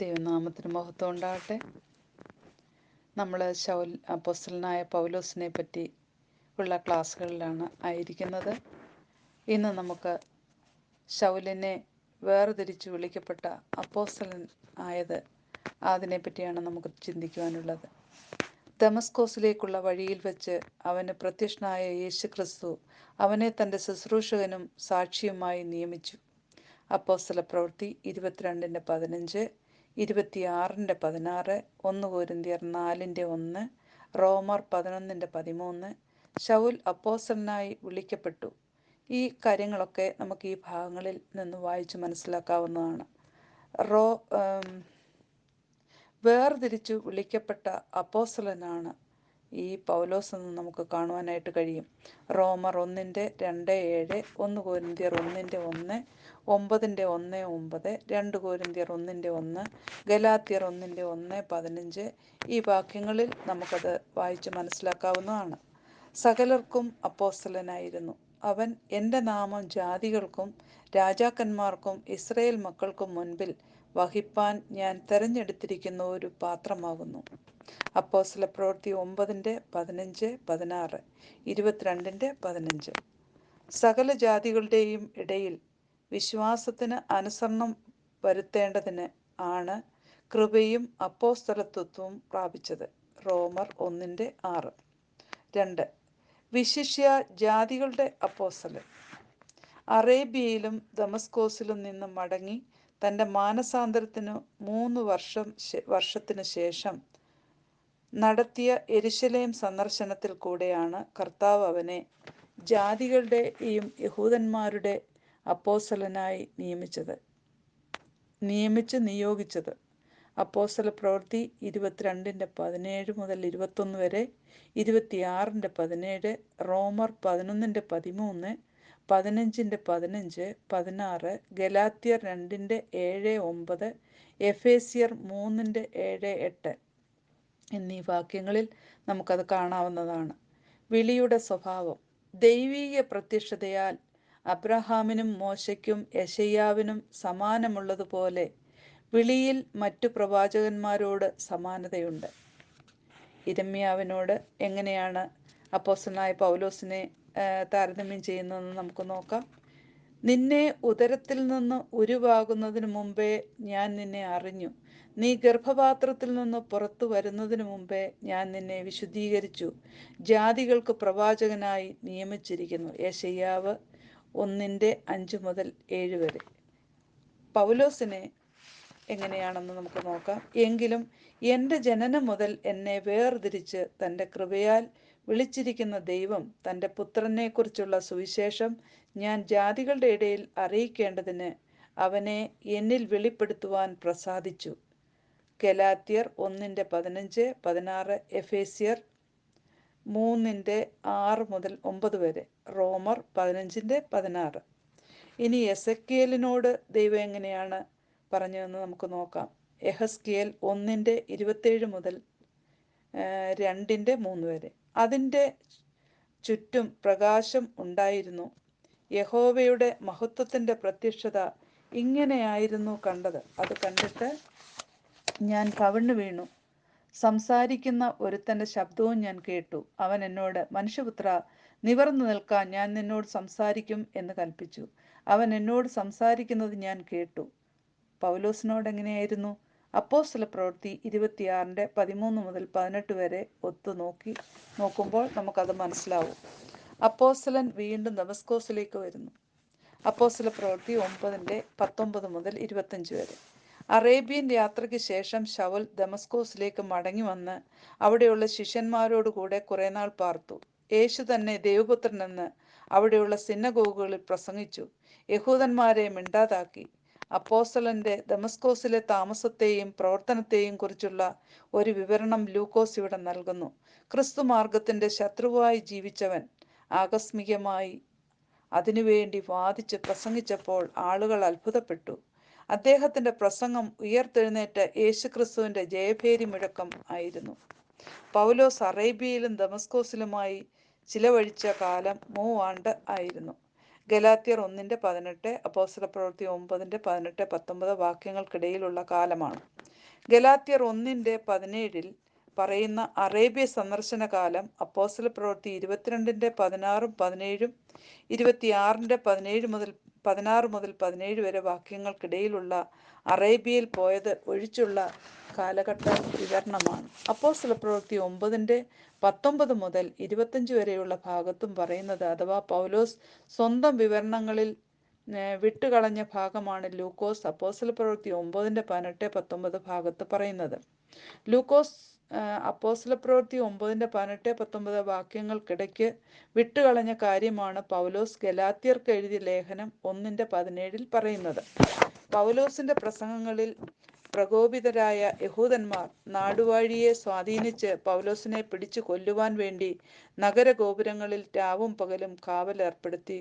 ദൈവനാമത്തിന് മഹത്വം ഉണ്ടാകട്ടെ. നമ്മൾ ശൗൽ അപ്പോസ്റ്റലനായ പൗലോസിനെ പറ്റി ഉള്ള ക്ലാസ്സുകളിലാണ് ആയിരിക്കുന്നത്. ഇന്ന് നമുക്ക് ശൗലിനെ വേർതിരിച്ച് വിളിക്കപ്പെട്ട അപ്പോസ്റ്റലൻ ആയത് അതിനെ പറ്റിയാണ് നമുക്ക് ചിന്തിക്കുവാനുള്ളത്. ദമസ്കോസിലേക്കുള്ള വഴിയിൽ വെച്ച് അവന് പ്രത്യക്ഷനായ യേശു ക്രിസ്തു അവനെ തന്റെ ശുശ്രൂഷകനും സാക്ഷിയുമായി നിയമിച്ചു. അപ്പോസ്തല പ്രവൃത്തി ഇരുപത്തിരണ്ടിന്റെ പതിനഞ്ച് ഇരുപത്തിയാറിന്റെ പതിനാറ് ഒന്ന് കോരിന്തിയർ നാലിന്റെ ഒന്ന് റോമർ പതിനൊന്നിന്റെ പതിമൂന്ന് ശൗൽ അപ്പോസ്റ്റലനായി വിളിക്കപ്പെട്ടു. ഈ കാര്യങ്ങളൊക്കെ നമുക്ക് ഈ ഭാഗങ്ങളിൽ നിന്ന് വായിച്ച് മനസ്സിലാക്കാവുന്നതാണ്. റോ വേർതിരിച്ചു വിളിക്കപ്പെട്ട അപ്പോസ്തലനാണ് ഈ പൗലോസ് നമുക്ക് കാണുവാനായിട്ട് കഴിയും. റോമർ ഒന്നിന്റെ രണ്ട് ഏഴ് ഒന്ന് കോരിന്തിയർ ഒന്നിന്റെ ഒന്ന് ഒമ്പതിന്റെ ഒന്ന് ഒമ്പത് രണ്ട് കോരിന്തിയർ ഒന്നിന്റെ ഒന്ന് ഗലാത്തിയർ ഒന്നിന്റെ ഒന്ന് പതിനഞ്ച് ഈ വാക്യങ്ങളിൽ നമുക്കത് വായിച്ച് മനസ്സിലാക്കാവുന്നതാണ്. സകലർക്കും അപ്പോസ്തലനായിരുന്നു. അവൻ എന്റെ നാമം ജാതികൾക്കും രാജാക്കന്മാർക്കും ഇസ്രയേൽ മക്കൾക്കും മുൻപിൽ വഹിപ്പാൻ ഞാൻ തെരഞ്ഞെടുത്തിരിക്കുന്ന ഒരു പാത്രമാകുന്നു. അപ്പോസ്തല പ്രവൃത്തി ഒമ്പതിന്റെ പതിനഞ്ച് പതിനാറ് ഇരുപത്തിരണ്ടിന്റെ പതിനഞ്ച്. സകല ജാതികളുടെയും ഇടയിൽ വിശ്വാസത്തിന് അനുസരണം വരുത്തേണ്ടതിന് ആണ് കൃപയും അപ്പോസ്തലത്വവും പ്രാപിച്ചത്. റോമർ ഒന്നിന്റെ ആറ്. രണ്ട്. വിശിഷ്യ ജാതികളുടെ അപ്പോസ്തലൻ. അറേബ്യയിലും ദമസ്കോസിലും നിന്ന് മടങ്ങി തന്റെ മാനസാന്തരത്തിന് മൂന്ന് വർഷം വർഷത്തിന് ശേഷം നടത്തിയ എരിശലേം സന്ദർശനത്തിൽ കൂടെയാണ് കർത്താവ് അവനെ ജാതികളുടെയും യഹൂദന്മാരുടെ അപ്പോസലനായി നിയമിച്ചത്. നിയമിച്ച് നിയോഗിച്ചത്. അപ്പോസല പ്രവൃത്തി ഇരുപത്തിരണ്ടിന്റെ പതിനേഴ് മുതൽ ഇരുപത്തൊന്ന് വരെ ഇരുപത്തിയാറിന്റെ പതിനേഴ് റോമർ പതിനൊന്നിന്റെ പതിമൂന്ന് പതിനഞ്ചിന്റെ പതിനഞ്ച് പതിനാറ് ഗലാത്തിയർ രണ്ടിന്റെ ഏഴ് ഒമ്പത് എഫേസിയർ മൂന്നിന്റെ ഏഴ് എട്ട്. എന്നീ വാക്യങ്ങളിൽ നമുക്കത് കാണാവുന്നതാണ്. വിളിയുടെ സ്വഭാവം. ദൈവീക പ്രത്യക്ഷതയാൽ അബ്രഹാമിനും മോശയ്ക്കും യശയ്യാവിനും സമാനമുള്ളതുപോലെ വിളിയിൽ മറ്റു പ്രവാചകന്മാരോട് സമാനതയുണ്ട്. ഇരമ്യാവിനോട് എങ്ങനെയാണ് അപ്പോസനായ പൗലോസിനെ താരതമ്യം ചെയ്യുന്നതെന്ന് നമുക്ക് നോക്കാം. നിന്നെ ഉദരത്തിൽ നിന്ന് ഉരുവാകുന്നതിന് മുമ്പേ ഞാൻ നിന്നെ അറിഞ്ഞു. നീ ഗർഭപാത്രത്തിൽ നിന്ന് പുറത്തു വരുന്നതിന് മുമ്പേ ഞാൻ നിന്നെ വിശുദ്ധീകരിച്ചു. ജാതികൾക്ക് പ്രവാചകനായി നിയമിച്ചിരിക്കുന്നു. യേശയ്യാവ് ഒന്നിന്റെ അഞ്ച് മുതൽ ഏഴ് വരെ. പൗലോസിനെ എങ്ങനെയാണെന്ന് നമുക്ക് നോക്കാം. എങ്കിലും എന്റെ ജനനം മുതൽ എന്നെ വേർതിരിച്ച് തന്റെ കൃപയാൽ വിളിച്ചിരിക്കുന്ന ദൈവം തന്റെ പുത്രനെക്കുറിച്ചുള്ള സുവിശേഷം ഞാൻ ജാതികളുടെ ഇടയിൽ അറിയിക്കേണ്ടതിന് അവനെ എന്നിൽ വെളിപ്പെടുത്തുവാൻ പ്രസാദിച്ചു. ഗലാത്യർ ഒന്നിന്റെ പതിനഞ്ച് പതിനാറ് എഫേസിയർ മൂന്നിന്റെ ആറ് മുതൽ ഒമ്പത് വരെ. റോമർ പതിനഞ്ചിന്റെ പതിനാറ്. ഇനി എസക്കിയലിനോട് ദൈവം എങ്ങനെയാണ് പറഞ്ഞതെന്ന് നമുക്ക് നോക്കാം. എഹസ്കിയൽ ഒന്നിന്റെ ഇരുപത്തേഴ് മുതൽ രണ്ടിന്റെ മൂന്ന് വരെ. അതിന്റെ ചുറ്റും പ്രകാശം ഉണ്ടായിരുന്നു. യഹോവയുടെ മഹത്വത്തിന്റെ പ്രത്യക്ഷത ഇങ്ങനെയായിരുന്നു കണ്ടത്. അത് കണ്ടിട്ട് ഞാൻ കവിണ്ണു വീണു. സംസാരിക്കുന്ന ഒരുത്തന്റെ ശബ്ദവും ഞാൻ കേട്ടു. അവൻ എന്നോട് മനുഷ്യപുത്ര നിവർന്നു നിൽക്കാൻ ഞാൻ നിന്നോട് സംസാരിക്കും എന്ന് കൽപ്പിച്ചു. അവൻ എന്നോട് സംസാരിക്കുന്നത് ഞാൻ കേട്ടു. പൗലോസിനോട് എങ്ങനെയായിരുന്നു? അപ്പോസ്തല പ്രവൃത്തി ഇരുപത്തിയാറിന്റെ പതിമൂന്ന് മുതൽ പതിനെട്ട് വരെ ഒത്തു നോക്കി നോക്കുമ്പോൾ നമുക്കത് മനസ്സിലാവും. അപ്പോസ്തലൻ വീണ്ടും ദമസ്കോസിലേക്ക് വരുന്നു. അപ്പോസ്തല പ്രവൃത്തി ഒമ്പതിന്റെ പത്തൊമ്പത് മുതൽ ഇരുപത്തഞ്ച് വരെ. അറേബ്യൻ യാത്രയ്ക്ക് ശേഷം ശവൽ ദമസ്കോസിലേക്ക് മടങ്ങി വന്ന് അവിടെയുള്ള ശിഷ്യന്മാരോടുകൂടെ കുറേ നാൾ പാർത്തു. യേശു തന്നെ ദൈവപുത്രനെന്ന് അവിടെയുള്ള സിന്നഗോഗുകളിൽ പ്രസംഗിച്ചു. യഹൂദന്മാരെ മിണ്ടാതാക്കി. അപ്പോസ്തലന്റെ ദമസ്കോസിലെ താമസത്തെയും പ്രവർത്തനത്തെയും കുറിച്ചുള്ള ഒരു വിവരണം ലൂക്കോസ് ഇവിടെ നൽകുന്നു. ക്രിസ്തു മാർഗത്തിന്റെ ശത്രുവായി ജീവിച്ചവൻ ആകസ്മികമായി അതിനുവേണ്ടി വാദിച്ച് പ്രസംഗിച്ചപ്പോൾ ആളുകൾ അത്ഭുതപ്പെട്ടു. അദ്ദേഹത്തിന്റെ പ്രസംഗം ഉയർത്തെഴുന്നേറ്റ യേശുക്രിസ്തുവിന്റെ ജയഭേരി മുഴക്കം ആയിരുന്നു. പൗലോസ് അറേബ്യയിലും ദമസ്കോസിലുമായി ചിലവഴിച്ച കാലം മൂവാണ്ട് ആയിരുന്നു. ഗലാത്യർ ഒന്നിന്റെ പതിനെട്ട് അപ്പോസ്തല പ്രവൃത്തി ഒമ്പതിന്റെ പതിനെട്ട് പത്തൊമ്പത് വാക്യങ്ങൾക്കിടയിലുള്ള കാലമാണ്. ഗലാത്യർ ഒന്നിന്റെ പതിനേഴിൽ പറയുന്ന അറേബ്യ സന്ദർശന കാലം അപ്പോസ്തല പ്രവൃത്തി ഇരുപത്തിരണ്ടിന്റെ പതിനാറും പതിനേഴും ഇരുപത്തിയാറിന്റെ പതിനേഴ് മുതൽ പതിനാറ് മുതൽ പതിനേഴ് വരെ വാക്യങ്ങൾക്കിടയിലുള്ള അറേബ്യയിൽ പോയത് ഒഴിച്ചുള്ള കാലഘട്ട വിവരണമാണ്. അപ്പോസ്തല പ്രവൃത്തി ഒമ്പതിന്റെ പത്തൊമ്പത് മുതൽ ഇരുപത്തഞ്ച് വരെയുള്ള ഭാഗത്തും പറയുന്നത് അഥവാ പൗലോസ് സ്വന്തം വിവരണങ്ങളിൽ വിട്ടുകളഞ്ഞ ഭാഗമാണ് ലൂക്കോസ് അപ്പോസ്തല പ്രവൃത്തി ഒമ്പതിന്റെ പതിനെട്ട് പത്തൊമ്പത് ഭാഗത്ത് പറയുന്നത്. ലൂക്കോസ് ഏഹ്, അപ്പോസ്തല പ്രവൃത്തി ഒമ്പതിന്റെ പതിനെട്ട് പത്തൊമ്പത് വാക്യങ്ങൾക്കിടയ്ക്ക് വിട്ടുകളഞ്ഞ കാര്യമാണ് പൗലോസ് ഗലാത്യർക്ക് എഴുതിയ ലേഖനം ഒന്നിന്റെ പതിനേഴിൽ പറയുന്നത്. പൗലോസിന്റെ പ്രസംഗങ്ങളിൽ പ്രകോപിതരായ യഹൂദന്മാർ നാടുവാഴിയെ സ്വാധീനിച്ച് പൗലോസിനെ പിടിച്ചു കൊല്ലുവാൻ വേണ്ടി നഗരഗോപുരങ്ങളിൽ രാവും പകലും കാവൽ ഏർപ്പെടുത്തി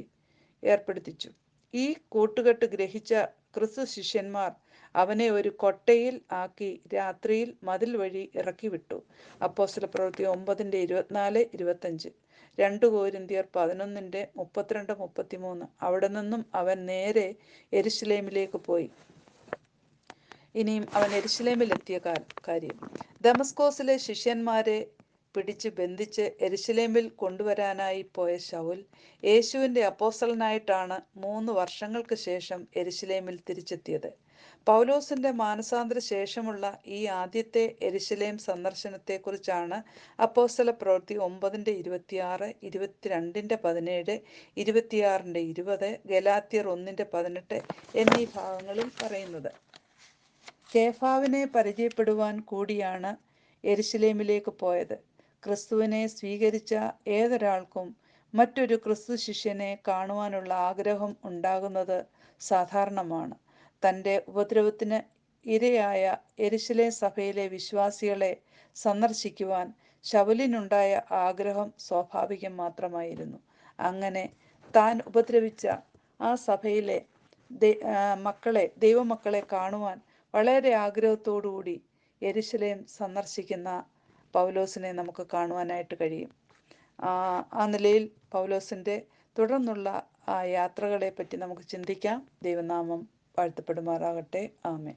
ഏർപ്പെടുത്തിച്ചു. ഈ കൂട്ടുകെട്ട് ഗ്രഹിച്ച ക്രിസ്തു ശിഷ്യന്മാർ അവനെ ഒരു കൊട്ടയിൽ ആക്കി രാത്രിയിൽ മതിൽ വഴി ഇറക്കി വിട്ടു അപ്പോസ്തല പ്രവൃത്തി ഒമ്പതിന്റെ ഇരുപത്തിനാല് ഇരുപത്തഞ്ച് രണ്ട് കോരിന്തിയർ പതിനൊന്നിന്റെ മുപ്പത്തിരണ്ട് മുപ്പത്തിമൂന്ന്. അവിടെ നിന്നും അവൻ നേരെ എരുസലേമിലേക്ക് പോയി. ഇനിയും അവൻ എരുശലേമിലെത്തിയ എത്തിയ കാര്യം. ദമസ്കോസിലെ ശിഷ്യന്മാരെ പിടിച്ച് ബന്ധിച്ച് എരുസലേമിൽ കൊണ്ടുവരാനായി പോയ ശൗൽ യേശുവിന്റെ അപ്പോസ്തലനായിട്ടാണ് മൂന്ന് വർഷങ്ങൾക്ക് ശേഷം എരുസലേമിൽ തിരിച്ചെത്തിയത്. പൗലോസിന്റെ മാനസാന്തര ശേഷമുള്ള ഈ ആദ്യത്തെ എരുശലേം സന്ദർശനത്തെക്കുറിച്ചാണ് അപ്പോസ്തല പ്രവൃത്തി ഒമ്പതിന്റെ ഇരുപത്തിയാറ് ഇരുപത്തിരണ്ടിന്റെ പതിനേഴ് ഇരുപത്തിയാറിന്റെ ഇരുപത് ഗലാത്തിയർ ഒന്നിന്റെ പതിനെട്ട് എന്നീ ഭാഗങ്ങളിൽ പറയുന്നത്. കേഫാവിനെ പരിചയപ്പെടുവാൻ കൂടിയാണ് എരിശിലേമിലേക്ക് പോയത്. ക്രിസ്തുവിനെ സ്വീകരിച്ച ഏതൊരാൾക്കും മറ്റൊരു ക്രിസ്തു ശിഷ്യനെ കാണുവാനുള്ള ആഗ്രഹം ഉണ്ടാകുന്നത് സാധാരണമാണ്. തന്റെ ഉപദ്രവത്തിന് ഇരയായ എരിശിലെ സഭയിലെ വിശ്വാസികളെ സന്ദർശിക്കുവാൻ ശവലിനുണ്ടായ ആഗ്രഹം സ്വാഭാവികം മാത്രമായിരുന്നു. അങ്ങനെ താൻ ഉപദ്രവിച്ച ആ സഭയിലെ മക്കളെ ദൈവമക്കളെ കാണുവാൻ വളരെ ആഗ്രഹത്തോടുകൂടി യെരുശലേം സന്ദർശിക്കുന്ന പൗലോസിനെ നമുക്ക് കാണുവാനായിട്ട് കഴിയും. ആ നിലയിൽ പൗലോസിന്റെ തുടർന്നുള്ള യാത്രകളെ പറ്റി നമുക്ക് ചിന്തിക്കാം. ദൈവനാമം വാഴ്ത്തപ്പെടുമാറാകട്ടെ ആമേ